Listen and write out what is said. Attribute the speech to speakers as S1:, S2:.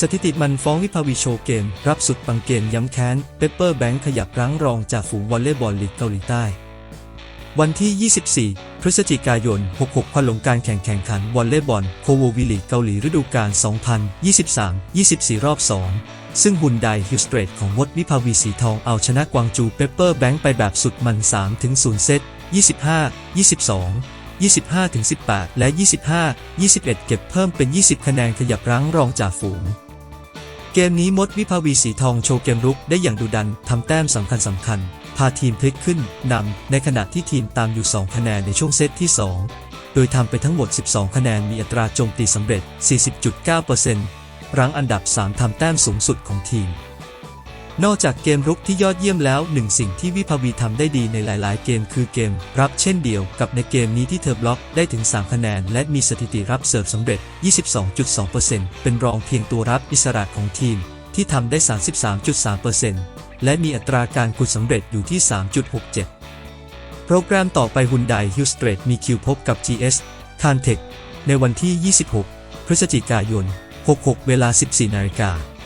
S1: สถิติมันฟ้องวิภาวีโชเกม รับสุดปังเกมย้ำแค้นเปปเปอร์แบงค์ขยับรั้งรองจากฝูงวอลเลย์บอลลีกเกาหลีใต้ วันที่ 24 พฤศจิกายน 66ควันหลงการแข่งแข่งขันวอลเลย์บอลโคโววิลีกเกาหลีฤดูกาล 2023-24 รอบ 2 ซึ่งฮุนไดฮิลสเตรทของมดวิภาวีสีทองเอาชนะกวางจูเปปเปอร์แบงค์ไปแบบสุดมัน 3-0 เซต25 22 25-18 และ 25 21 เก็บเพิ่มเป็น 20 คะแนนขยับรั้งรองจากฝูง เกมนี้มดวิภาวีสีทองโชว์เกมรุกได้อย่างดุดันทำแต้มสำคัญสำคัญ พาทีมพลิกขึ้นนำในขณะที่ทีมตามอยู่ 2 คะแนนในช่วงเซตที่ 2 โดยทำไปทั้งหมด 12 คะแนนมีอัตราโจมตีสำเร็จ 40.9%รั้งอันดับ 3ทำแต้มสูงสุดของทีม นอกจากเกมรุกที่ยอดเยี่ยมแล้วหนึ่งสิ่งที่วิภาวีทำได้ดีในหลาย ๆ เกมคือเกม รับเช่นเดียวกับในเกมนี้ที่เธอบล็อกได้ถึง 3 คะแนน และมีสถิติรับเสิร์ฟสำเร็จ 22.2%เป็นรองเพียงตัวรับอิสระของทีม ที่ทำได้ 33.3%และมีอัตราการขุดสำเร็จอยู่ที่ 3.67 โปรแกรมต่อไปฮุนไดฮิลสเตรทมีคิวพบกับ GS c a n t e c ในวันที่ 26 พฤศจิกายน 66 เวลา 14นาฬิกา